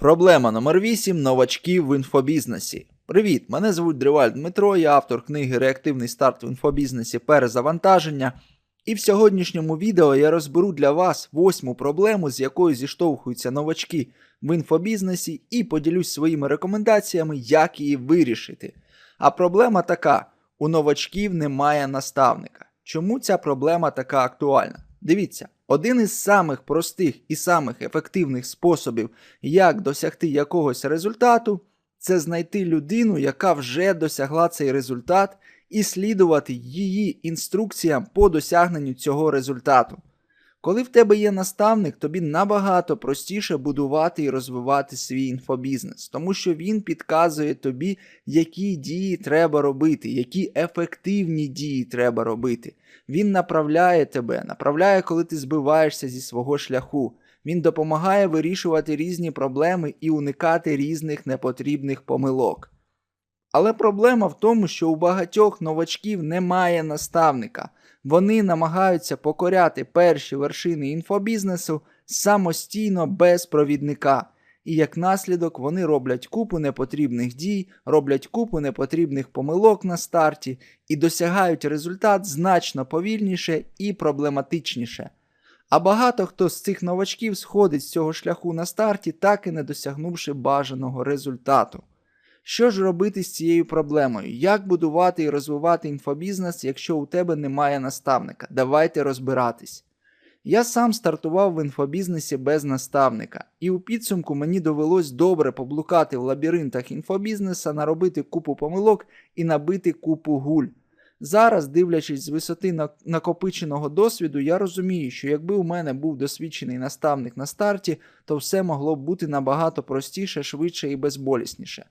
Проблема номер 8 новачків в інфобізнесі. Привіт! Мене звуть Дриваль Дмитро, я автор книги Реактивний старт в інфобізнесі перезавантаження. І в сьогоднішньому відео я розберу для вас восьму проблему, з якою зіштовхуються новачки в інфобізнесі, і поділюсь своїми рекомендаціями, як її вирішити. А проблема така: у новачків немає наставника. Чому ця проблема така актуальна? Дивіться, один із самих простих і самих ефективних способів, як досягти якогось результату, це знайти людину, яка вже досягла цей результат, і слідувати її інструкціям по досягненню цього результату. Коли в тебе є наставник, тобі набагато простіше будувати і розвивати свій інфобізнес, тому що він підказує тобі, які дії треба робити, які ефективні дії треба робити. Він направляє тебе, направляє, коли ти збиваєшся зі свого шляху. Він допомагає вирішувати різні проблеми і уникати різних непотрібних помилок. Але проблема в тому, що у багатьох новачків немає наставника. Вони намагаються покоряти перші вершини інфобізнесу самостійно без провідника. І як наслідок вони роблять купу непотрібних дій, роблять купу непотрібних помилок на старті і досягають результат значно повільніше і проблематичніше. А багато хто з цих новачків сходить з цього шляху на старті, так і не досягнувши бажаного результату. Що ж робити з цією проблемою? Як будувати і розвивати інфобізнес, якщо у тебе немає наставника? Давайте розбиратись. Я сам стартував в інфобізнесі без наставника, і у підсумку мені довелось добре поблукати в лабіринтах інфобізнеса, наробити купу помилок і набити купу гуль. Зараз, дивлячись з висоти накопиченого досвіду, я розумію, що якби у мене був досвідчений наставник на старті, то все могло б бути набагато простіше, швидше і безболісніше.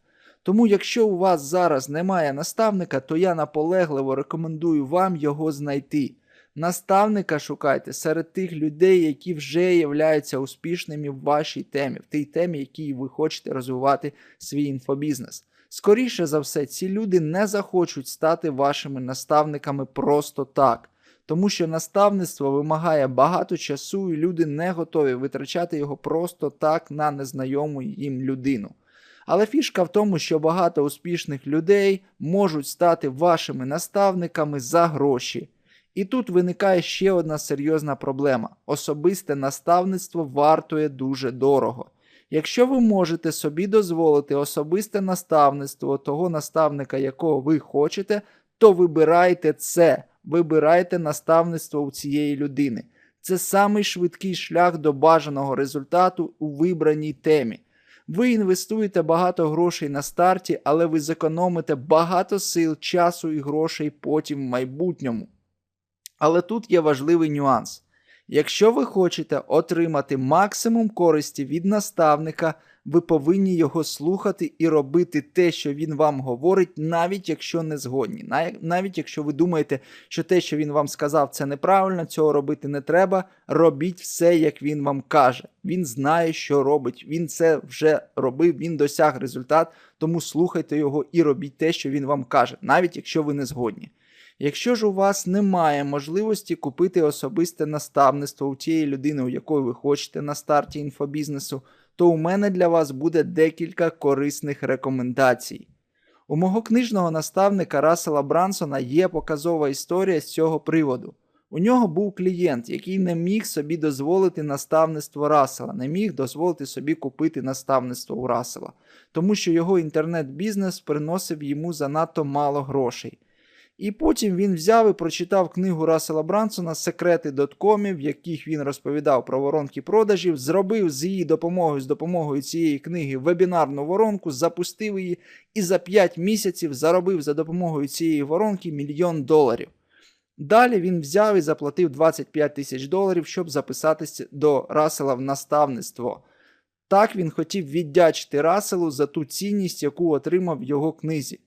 Тому, якщо у вас зараз немає наставника, то я наполегливо рекомендую вам його знайти. Наставника шукайте серед тих людей, які вже являються успішними в вашій темі, в тій темі, якій ви хочете розвивати свій інфобізнес. Скоріше за все, ці люди не захочуть стати вашими наставниками просто так, тому що наставництво вимагає багато часу, і люди не готові витрачати його просто так на незнайому їм людину. Але фішка в тому, що багато успішних людей можуть стати вашими наставниками за гроші. І тут виникає ще одна серйозна проблема: особисте наставництво вартує дуже дорого. Якщо ви можете собі дозволити особисте наставництво того наставника, якого ви хочете, то вибирайте це, вибирайте наставництво у цієї людини. Це самий швидкий шлях до бажаного результату у вибраній темі. Ви інвестуєте багато грошей на старті, але ви зекономите багато сил, часу і грошей потім в майбутньому. Але тут є важливий нюанс. Якщо ви хочете отримати максимум користі від наставника, ви повинні його слухати і робити те, що він вам говорить, навіть якщо не згодні. Навіть якщо ви думаєте, що те, що він вам сказав, це неправильно, цього робити не треба. Робіть все, як він вам каже. Він знає, що робить. Він це вже робив, він досяг результат, тому слухайте його і робіть те, що він вам каже, навіть якщо ви не згодні. Якщо ж у вас немає можливості купити особисте наставництво у тієї людини, у якої ви хочете на старті інфобізнесу, то у мене для вас буде декілька корисних рекомендацій. У мого книжного наставника Рассела Брансона є показова історія з цього приводу. У нього був клієнт, який не міг собі дозволити наставництво Рассела, не міг дозволити собі купити наставництво у Рассела, тому що його інтернет-бізнес приносив йому занадто мало грошей. І потім він взяв і прочитав книгу Рассела Брансона Секрети доткомів, в яких він розповідав про воронки продажів, зробив з її допомогою, з допомогою цієї книги вебінарну воронку, запустив її і за 5 місяців заробив за допомогою цієї воронки мільйон доларів. Далі він взяв і заплатив 25 тисяч доларів, щоб записатися до Рассела в наставництво. Так він хотів віддячити Расселу за ту цінність, яку отримав в його книзі.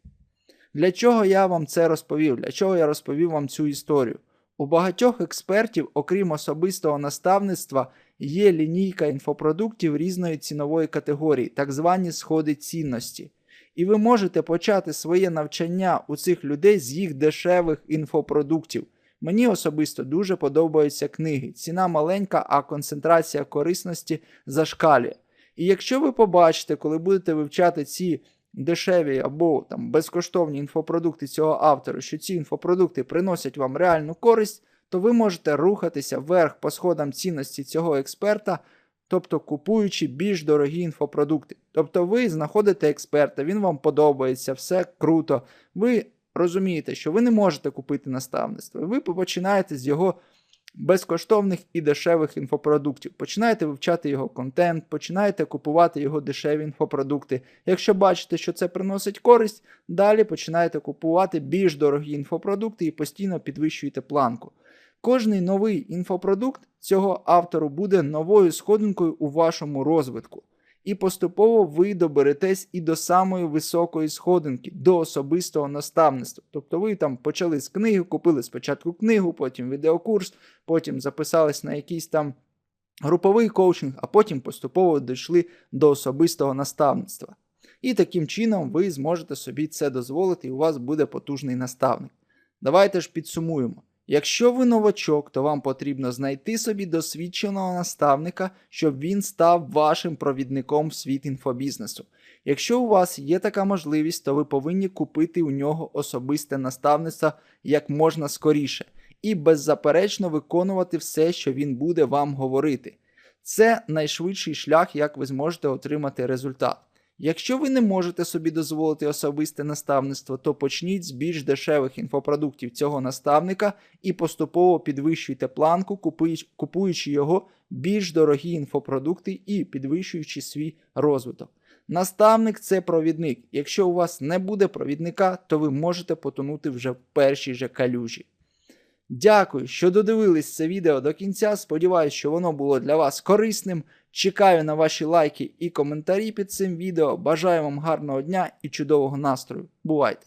Для чого я вам це розповів? Для чого я розповів вам цю історію? У багатьох експертів, окрім особистого наставництва, є лінійка інфопродуктів різної цінової категорії, так звані сходи цінності. І ви можете почати своє навчання у цих людей з їх дешевих інфопродуктів. Мені особисто дуже подобаються книги. Ціна маленька, а концентрація корисності зашкалює. І якщо ви побачите, коли будете вивчати ці дешеві або там безкоштовні інфопродукти цього автора, що ці інфопродукти приносять вам реальну користь, то ви можете рухатися вверх по сходам цінності цього експерта, тобто купуючи більш дорогі інфопродукти. Тобто ви знаходите експерта, він вам подобається, все круто. Ви розумієте, що ви не можете купити наставництво. Ви починаєте з його безкоштовних і дешевих інфопродуктів. Починаєте вивчати його контент, починаєте купувати його дешеві інфопродукти. Якщо бачите, що це приносить користь, далі починаєте купувати більш дорогі інфопродукти і постійно підвищуєте планку. Кожний новий інфопродукт цього автору буде новою сходинкою у вашому розвитку. І поступово ви доберетесь і до самої високої сходинки, до особистого наставництва. Тобто ви там почали з книги, купили спочатку книгу, потім відеокурс, потім записались на якийсь там груповий коучинг, а потім поступово дійшли до особистого наставництва. І таким чином ви зможете собі це дозволити, і у вас буде потужний наставник. Давайте ж підсумуємо. Якщо ви новачок, то вам потрібно знайти собі досвідченого наставника, щоб він став вашим провідником в світ інфобізнесу. Якщо у вас є така можливість, то ви повинні купити у нього особисте наставництво як можна скоріше і беззаперечно виконувати все, що він буде вам говорити. Це найшвидший шлях, як ви зможете отримати результат. Якщо ви не можете собі дозволити особисте наставництво, то почніть з більш дешевих інфопродуктів цього наставника і поступово підвищуйте планку, купуючи- його більш дорогі інфопродукти і підвищуючи свій розвиток. Наставник це провідник. Якщо у вас не буде провідника, то ви можете потонути вже в першій же калюжі. Дякую, що додивились це відео до кінця. Сподіваюсь, що воно було для вас корисним. Чекаю на ваші лайки і коментарі під цим відео. Бажаю вам гарного дня і чудового настрою. Бувайте!